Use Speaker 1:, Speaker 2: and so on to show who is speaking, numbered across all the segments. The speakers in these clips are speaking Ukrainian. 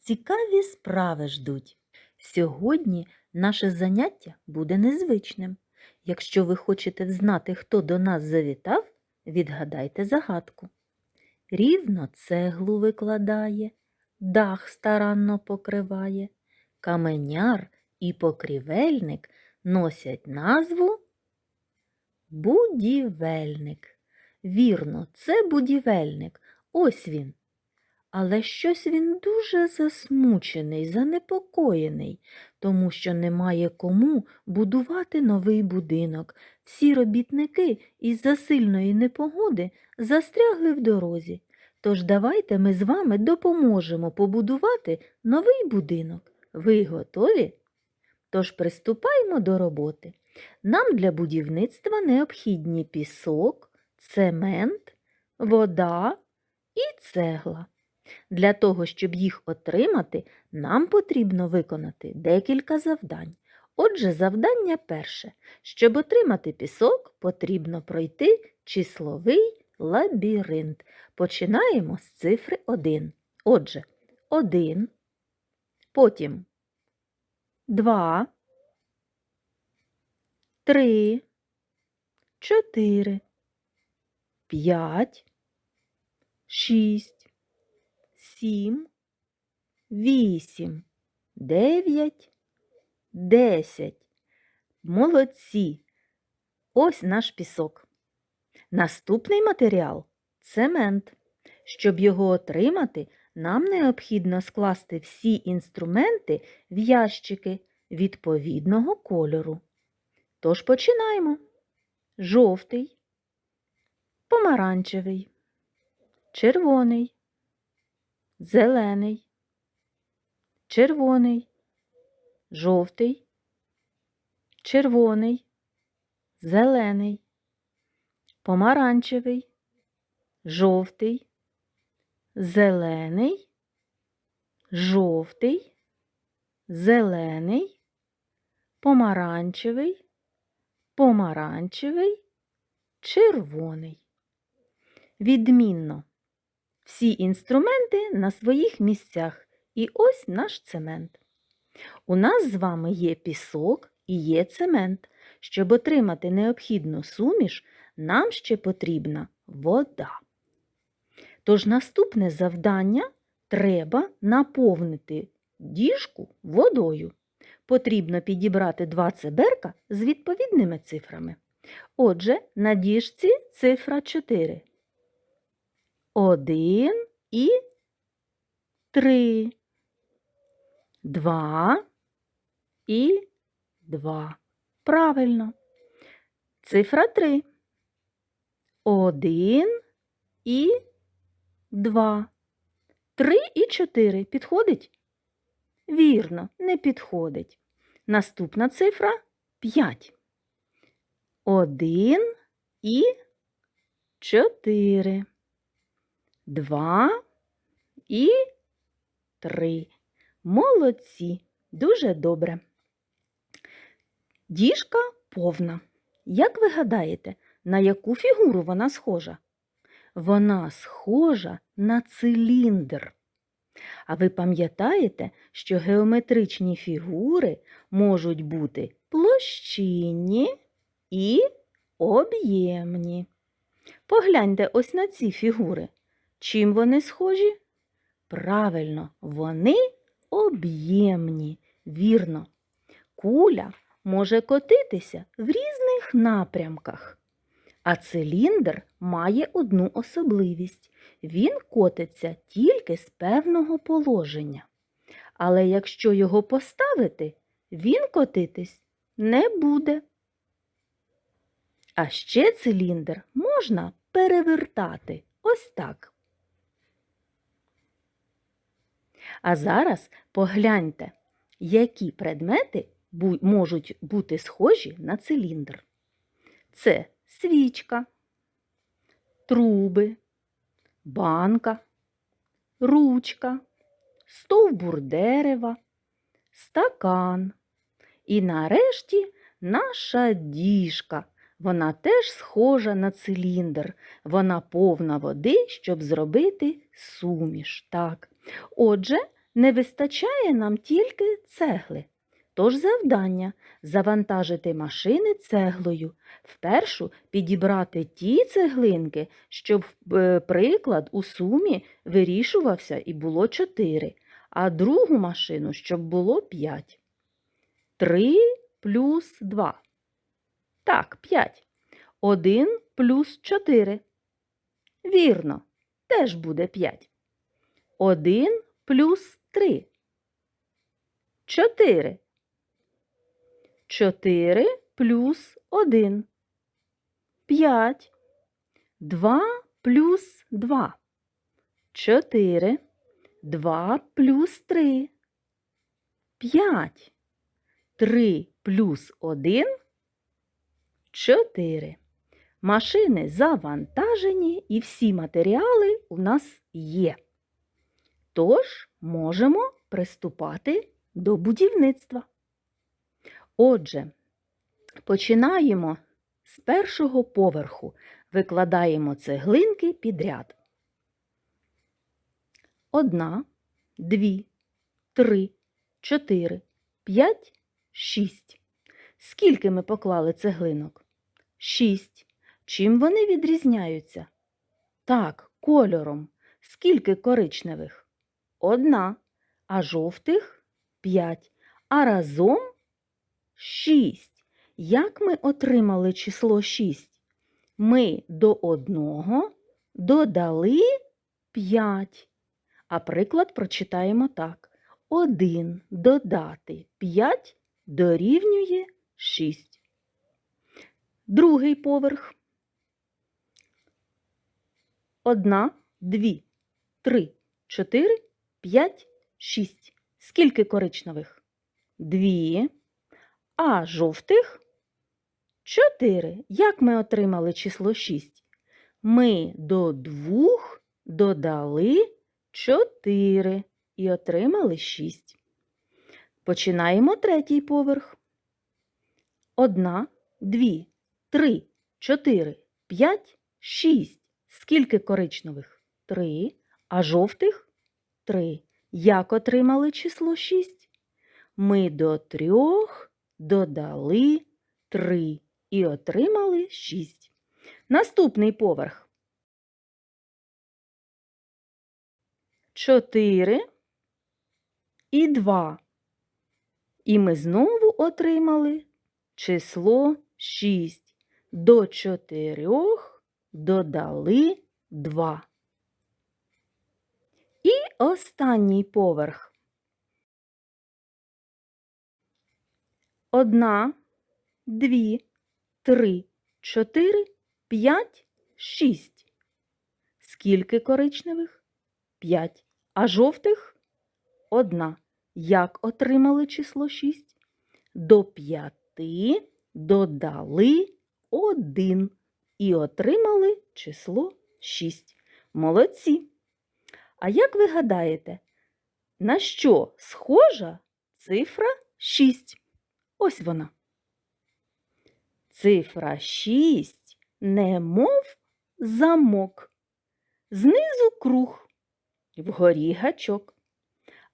Speaker 1: цікаві справи ждуть. Сьогодні наше заняття буде незвичним. Якщо ви хочете знати, хто до нас завітав, відгадайте загадку. Рівно цеглу викладає, дах старанно покриває. Каменяр і покрівельник носять назву будівельник. Вірно, це будівельник. Ось він. Але щось він дуже засмучений, занепокоєний, тому що немає кому будувати новий будинок. Всі робітники із-за сильної непогоди застрягли в дорозі. Тож давайте ми з вами допоможемо побудувати новий будинок. Ви готові? Тож приступаємо до роботи. Нам для будівництва необхідні пісок, цемент, вода і цегла. Для того, щоб їх отримати, нам потрібно виконати декілька завдань. Отже, завдання перше. Щоб отримати пісок, потрібно пройти числовий лабіринт. Починаємо з цифри 1. Отже, 1, потім 2, 3, 4, 5, 6, 7, 8, 9, 10. Молодці. Ось наш пісок. Наступний матеріал цемент. Щоб його отримати, нам необхідно скласти всі інструменти в ящики відповідного кольору. Тож починаємо. Жовтий, помаранчевий, червоний, зелений, червоний, жовтий, червоний, зелений, помаранчевий, жовтий, зелений, жовтий, зелений, помаранчевий, помаранчевий, червоний. Відмінно. Всі інструменти на своїх місцях. І ось наш цемент. У нас з вами є пісок і є цемент. Щоб отримати необхідну суміш, нам ще потрібна вода. Тож наступне завдання треба наповнити діжку водою. Потрібно підібрати два циберка з відповідними цифрами. Отже, на діжці цифра 4. 1 і 3. 2 і 2. Правильно. Цифра 3. 1 і 2. 3 і 4. Підходить? Вірно, не підходить. Наступна цифра 5. 1 і 4. 2 і 3. Молодці. Дуже добре. Діжка повна. Як ви гадаєте, на яку фігуру вона схожа? Вона схожа на циліндр. А ви пам'ятаєте, що геометричні фігури можуть бути площинні і об'ємні. Погляньте ось на ці фігури. Чим вони схожі? Правильно, вони об'ємні. Вірно. Куля може котитися в різних напрямках. А циліндр має одну особливість. Він котиться тільки з певного положення. Але якщо його поставити, він котитись не буде. А ще циліндр можна перевертати ось так. А зараз погляньте, Які предмети можуть бути схожі на циліндр? Це свічка, труби, банка, ручка, стовбур дерева, стакан. І нарешті наша діжка. Вона теж схожа на циліндр. Вона повна води, щоб зробити суміш. Так. Отже, не вистачає нам тільки цегли. Тож завдання завантажити машини цеглою. Впершу підібрати ті цеглинки, щоб е, приклад у сумі вирішувався і було чотири, а другу машину, щоб було п'ять. Три плюс два. Так, п'ять. Один плюс чотири. Вірно, теж буде п'ять. Один плюс три. Чотири. Чотири плюс один. П'ять. Два плюс два. Чотири. Два плюс три. П'ять. Три плюс один. Чотири. Машини завантажені і всі матеріали у нас є. Тож можемо приступати до будівництва. Отже, починаємо з першого поверху, викладаємо цеглинки підряд. Одна, дві, три, чотири, п'ять, шість. Скільки ми поклали цеглинок? Шість. Чим вони відрізняються? Так, кольором. Скільки коричневих? Одна. А жовтих п'ять. А разом шість. Як ми отримали число шість? Ми до одного додали п'ять. А приклад прочитаємо так. Один додати п'ять дорівнює шість. Другий поверх. Одна, дві, три, чотири, п'ять, шість. Скільки коричневих? Дві. А жовтих? Чотири. Як ми отримали число шість? Ми до двох додали чотири і отримали шість. Починаємо третій поверх. Одна, дві, три, чотири, п'ять, шість. Скільки коричневих? Три. А жовтих? Три. Як отримали число шість? Ми до трьох додали три і отримали шість. Наступний поверх. Чотири і два. І ми знову отримали число 6. До чотирьох додали 2. Останній поверх. Одна, дві, три, чотири, п'ять, шість. Скільки коричневих? П'ять. А жовтих? Одна. Як отримали число 6? До п'яти додали один і отримали число 6. Молодці. А як ви гадаєте, на що схожа цифра 6? Ось вона. Цифра 6 немов замок. Знизу круг, вгорі гачок.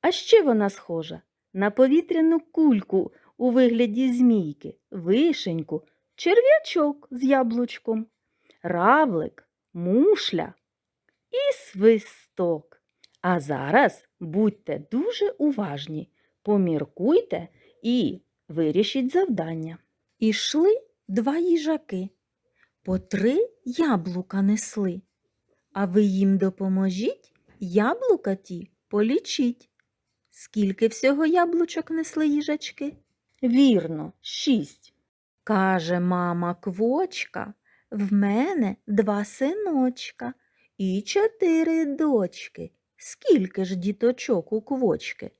Speaker 1: А ще вона схожа на повітряну кульку у вигляді змійки, вишеньку, черв'ячок з яблучком, равлик, мушля і свисток. А зараз будьте дуже уважні, поміркуйте і вирішіть завдання. Ішли два їжаки, по три яблука несли. А ви їм допоможіть, яблука ті полічіть. Скільки всього яблучок несли їжачки? Вірно, шість. Каже мама квочка, в мене два синочка і чотири дочки. Скільки ж діточок у квочки?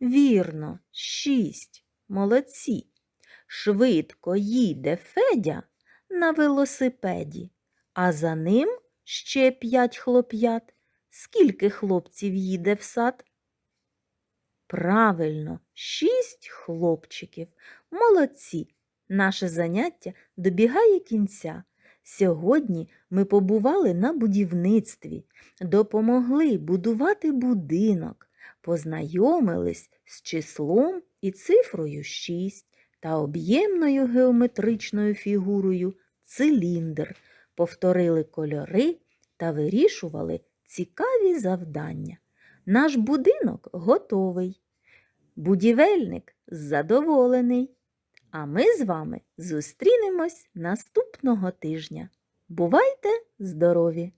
Speaker 1: Вірно, шість. Молодці. Швидко їде Федя на велосипеді, а за ним ще п'ять хлоп'ят. Скільки хлопців їде в сад? Правильно, шість хлопчиків. Молодці. Наше заняття добігає кінця. Сьогодні ми побували на будівництві, допомогли будувати будинок, познайомились з числом і цифрою 6 та об'ємною геометричною фігурою циліндр, повторили кольори та вирішували цікаві завдання. Наш будинок готовий. Будівельник задоволений. А ми з вами зустрінемось наступного тижня. Бувайте здорові!